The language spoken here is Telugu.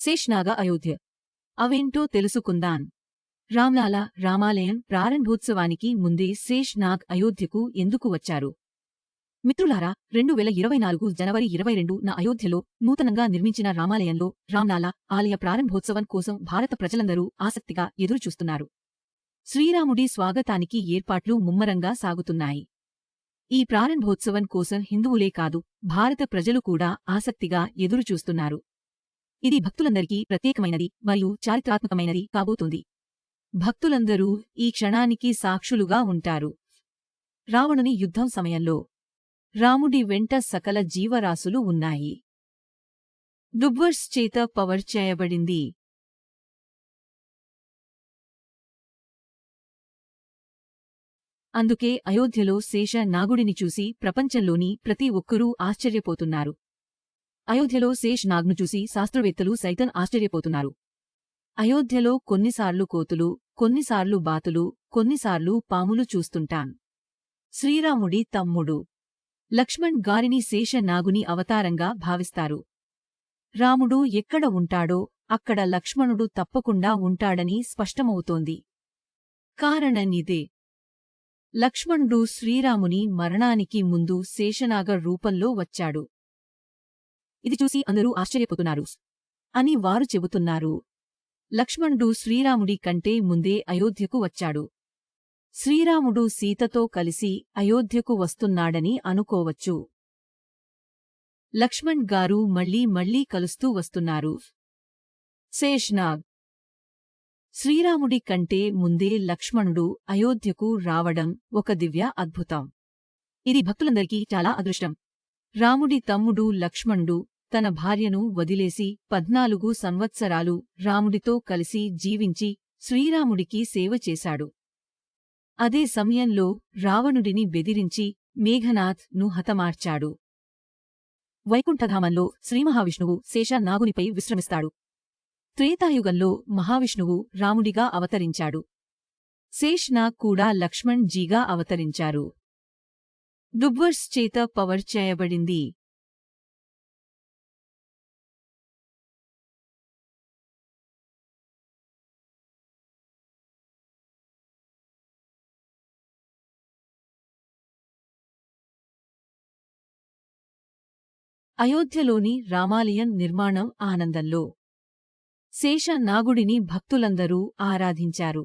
శేష్నాగ అయోధ్య. అవేంటో తెలుసుకుందాం. రామ్లాల రామాలయం ప్రారంభోత్సవానికి ముందే శేష్నాగ్ అయోధ్యకు ఎందుకు వచ్చారు? మిత్రులారా రెండు వేల ఇరవై నాలుగు జనవరి ఇరవై రెండు నా అయోధ్యలో నూతనంగా నిర్మించిన రామాలయంలో రామ్లాల ఆలయ ప్రారంభోత్సవం కోసం భారత ప్రజలందరూ ఆసక్తిగా ఎదురుచూస్తున్నారు. శ్రీరాముడి స్వాగతానికి ఏర్పాట్లు ముమ్మరంగా సాగుతున్నాయి. ఈ ప్రారంభోత్సవం కోసం హిందువులే కాదు భారత ప్రజలు కూడా ఆసక్తిగా ఎదురుచూస్తున్నారు. ఇది భక్తులందరికీ ప్రత్యేకమైనది మరియు చారిత్రాత్మకమైనది కాబోతుంది. భక్తులందరూ ఈ క్షణానికి సాక్షులుగా ఉంటారు. రావణుని యుద్ధం సమయంలో రాముడి వెంట సకల జీవరాశులు ఉన్నాయి. డుబ్బర్స్ చేత పవర్ చేయబడింది. అందుకే అయోధ్యలో శేష నాగుడిని చూసి ప్రపంచంలోని ప్రతి ఒక్కరూ ఆశ్చర్యపోతున్నారు. అయోధ్యలో శేష్ నాగ్ను చూసి శాస్త్రవేత్తలు సైతం ఆశ్చర్యపోతున్నారు. అయోధ్యలో కొన్నిసార్లు కోతులు కొన్నిసార్లు బాతులు కొన్నిసార్లు పాములు చూస్తుంటాం. శ్రీరాముడి తమ్ముడు. లక్ష్మణ్ గారిని శేష నాగుని అవతారంగా భావిస్తారు. రాముడు ఎక్కడ ఉంటాడో అక్కడ లక్ష్మణుడు తప్పకుండా ఉంటాడని స్పష్టమవుతోంది. కారణనిదే. లక్ష్మణుడు శ్రీరాముని మరణానికి ముందు శేషనాగ రూపంలో వచ్చాడు. ఇది చూసి అందరూ ఆశ్చర్యపోతున్నారు. అని వారు చెబుతున్నారు. లక్ష్మణుడు శ్రీరాముడి కంటే ముందే అయోధ్యకు వచ్చాడు. శ్రీరాముడు సీతతో కలిసి అయోధ్యకు వస్తున్నాడని అనుకోవచ్చు. లక్ష్మణ్ గారు మళ్ళీ మళ్ళీ కలుస్తూ వస్తున్నారు. శేష్నాగ్ శ్రీరాముడి కంటే ముందే లక్ష్మణుడు అయోధ్యకు రావడం ఒక దివ్య అద్భుతం. ఇది భక్తులందరికీ చాలా అదృష్టం. రాముడి తమ్ముడు లక్ష్మణుడు తన భార్యను వదిలేసి పద్నాలుగు సంవత్సరాలు రాముడితో కలిసి జీవించి శ్రీరాముడికి సేవ చేశాడు. అదే సమయంలో రావణుడిని బెదిరించి మేఘనాథ్ను హతమార్చాడు. వైకుంఠధామంలో శ్రీమహావిష్ణువు శేషనాగునిపై విశ్రమిస్తాడు. త్రేతాయుగంలో మహావిష్ణువు రాముడిగా అవతరించాడు. శేష్నాగ్ కూడా లక్ష్మణ్ జీగా అవతరించారు. డుబ్బర్స్ చేత పవర్ చేయబడింది. అయోధ్యలోని రామాలయం నిర్మాణం ఆనందంలో. శేష నాగుడిని భక్తులందరూ ఆరాధించారు.